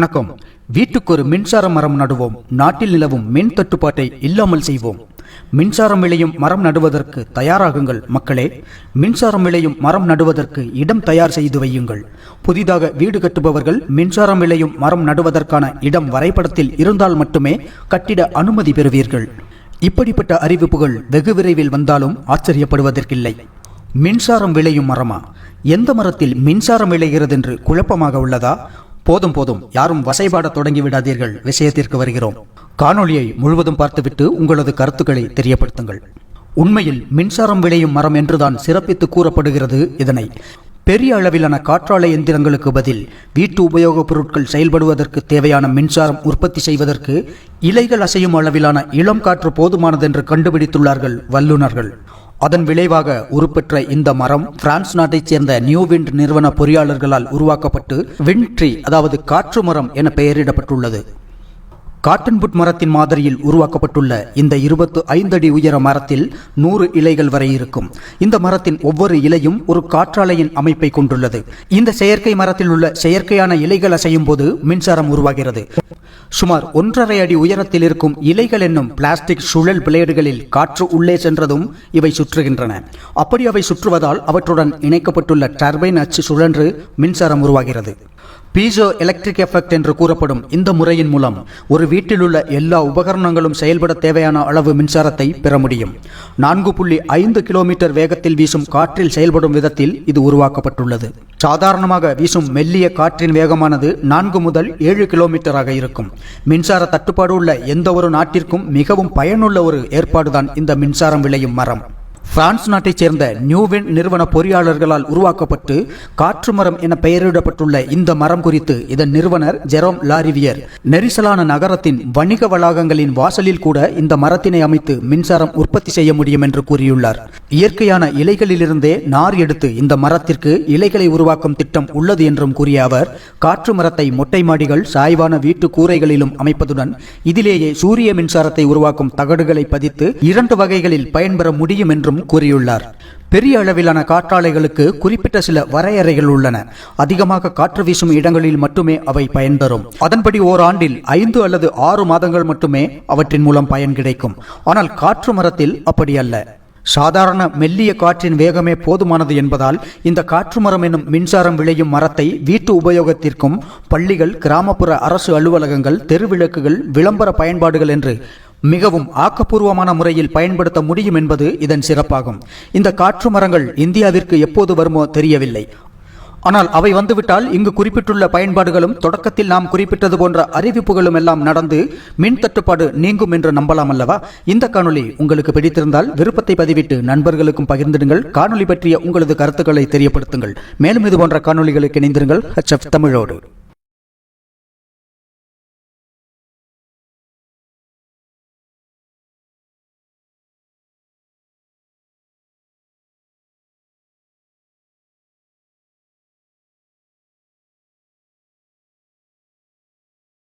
வணக்கம். வீட்டுக்கு ஒரு மின்சார மரம் நடுவோம். நாட்டில் நிலவும் மின் தட்டுப்பாட்டை இல்லாமல் செய்வோம். மின்சாரம் விளையும் மரம் நடுவதற்கு தயாராகுங்கள் மக்களே. மின்சாரம் விளையும் மரம் நடுவதற்கு இடம் தயார் செய்து வையுங்கள். புதிதாக வீடு கட்டுபவர்கள் மின்சாரம் விளையும் மரம் நடுவதற்கான இடம் வரைபடத்தில் இருந்தால் மட்டுமே கட்டிட அனுமதி பெறுவீர்கள். இப்படிப்பட்ட அறிவிப்புகள் வெகு விரைவில் வந்தாலும் ஆச்சரியப்படுவதற்கில்லை. மின்சாரம் விளையும் மரமா? எந்த மரத்தில் மின்சாரம் விளைகிறது என்று குழப்பமாக உள்ளதா? போதும் போதும். யாரும் வசைபாட தொடங்கி விடாதீர்கள். விஷயத்திற்கு வருகிறோம். காணொளியை முழுவதும் பார்த்துவிட்டு உங்களது கருத்துக்களை தெரியப்படுத்துங்கள். உண்மையில் மின்சாரம் விளையும் மரம் என்றுதான் சிறப்பித்து கூறப்படுகிறது இதனை. பெரிய அளவிலான காற்றாலை எந்திரங்களுக்கு பதில் வீட்டு உபயோகப் பொருட்கள் செயல்படுவதற்கு தேவையான மின்சாரம் உற்பத்தி செய்வதற்கு இலைகள் அசையும் அளவிலான இளம் காற்று போதுமானதென்று கண்டுபிடித்துள்ளார்கள் வல்லுநர்கள். அதன் விளைவாக உருப்பெற்ற இந்த மரம் பிரான்ஸ் நாட்டைச் சேர்ந்த நியூ விண்ட் நிறுவன பொறியாளர்களால் உருவாக்கப்பட்டு விண்ட்ரி அதாவது காற்று மரம் என பெயரிடப்பட்டுள்ளது. காட்டன்புட் மரத்தின் மாதிரியில் உருவாக்கப்பட்டுள்ள இந்த இருபத்து ஐந்தடி உயர மரத்தில் நூறு இலைகள் வரை இருக்கும். இந்த மரத்தின் ஒவ்வொரு இலையும் ஒரு காற்றாலையின் அமைப்பை கொண்டுள்ளது. இந்த செயற்கை மரத்தில் உள்ள செயற்கையான இலைகள் அசையும் போது மின்சாரம் உருவாகிறது. சுமார் ஒன்றரை அடி உயரத்தில் இருக்கும் இலைகள் என்னும் பிளாஸ்டிக் சுழல் பிளேடுகளில் காற்று உள்ளே சென்றதும் இவை சுற்றுகின்றன. அப்படி அவை சுற்றுவதால் அவற்றுடன் இணைக்கப்பட்டுள்ள டர்பைன் அச்சு சுழன்று மின்சாரம் உருவாகிறது. பீசோ எலக்ட்ரிக் எஃபெக்ட் என்று கூறப்படும் இந்த முறையின் மூலம் ஒரு வீட்டில் உள்ள எல்லா உபகரணங்களும் செயல்பட தேவையான அளவு மின்சாரத்தை பெற முடியும். நான்கு புள்ளி ஐந்து கிலோமீட்டர் வேகத்தில் வீசும் காற்றில் செயல்படும் விதத்தில் இது உருவாக்கப்பட்டுள்ளது. சாதாரணமாக வீசும் மெல்லிய காற்றின் வேகமானது நான்கு முதல் ஏழு கிலோமீட்டராக இருக்கும். மின்சார தட்டுப்பாடு உள்ள எந்த ஒரு நாட்டிற்கும் மிகவும் பயனுள்ள ஒரு ஏற்பாடுதான் இந்த மின்சாரம் விளையும் மரம். பிரான்ஸ் நாட்டைச் சேர்ந்த நியூவின் நிறுவன பொறியாளர்களால் உருவாக்கப்பட்டு காற்று மரம் என பெயரிடப்பட்டுள்ள இந்த மரம் குறித்து இதன் நிறுவனர் ஜெரோம் லாரிவியர். நெரிசலான நகரத்தின் வணிக வளாகங்களின் வாசலில் கூட இந்த மரத்தினை அமைத்து மின்சாரம் உற்பத்தி செய்ய முடியும் என்று கூறியுள்ளார். இயற்கையான இலைகளிலிருந்தே நார் எடுத்து இந்த மரத்திற்கு இலைகளை உருவாக்கும் திட்டம் உள்ளது என்றும் கூறிய அவர் காற்று மரத்தை மொட்டை மாடிகள் சாய்வான வீட்டு கூரைகளிலும் அமைப்பதுடன் இதிலேயே சூரிய மின்சாரத்தை உருவாக்கும் தகடுகளை பதித்து இரண்டு வகைகளில் பயன்பெற முடியும் என்றும் கூறியுள்ளார். பெரிய அளவிலான காற்றாலைகளுக்கு குறிப்பிட்ட சில வரையறைகள் உள்ளன. அதிகமாக காற்று வீசும் இடங்களில் மட்டுமே அவை பயன் தரும் அதன்படி ஓராண்டில் ஐந்து அல்லது ஆறு மாதங்கள் மட்டுமே அவற்றின் மூலம் பயன் கிடைக்கும். ஆனால் காற்று மரத்தில் அப்படி அல்ல. சாதாரண மெல்லிய காற்றின் வேகமே போதுமானது என்பதால் இந்த காற்று மரம் எனும் மின்சாரம் விளையும் மரத்தை வீட்டு உபயோகத்திற்கும் பள்ளிகள் கிராமப்புற அரசு அலுவலகங்கள் தெருவிளக்குகள் விளம்பர பயன்பாடுகள் என்று மிகவும் ஆக்கப்பூர்வமான முறையில் பயன்படுத்த முடியும் என்பது இதன் சிறப்பாகும். இந்த காற்று மரங்கள் இந்தியாவிற்கு எப்போது வருமோ தெரியவில்லை. ஆனால் அவை வந்துவிட்டால் இங்கு குறிப்பிட்டுள்ள பயன்பாடுகளும் தொடக்கத்தில் நாம் குறிப்பிட்டது போன்ற அறிவிப்புகளும் எல்லாம் நடந்து மின் தட்டுப்பாடு நீங்கும் என்று நம்பலாம் அல்லவா? இந்த காணொலி உங்களுக்கு பிடித்திருந்தால் விருப்பத்தை பதிவிட்டு நண்பர்களுக்கும் பகிர்ந்திடுங்கள். காணொலி பற்றிய உங்களது கருத்துக்களை தெரியப்படுத்துங்கள். மேலும் இது போன்ற காணொளிகளுக்கு இணைந்திருங்கள். ஹச்எஃப் தமிழோடு.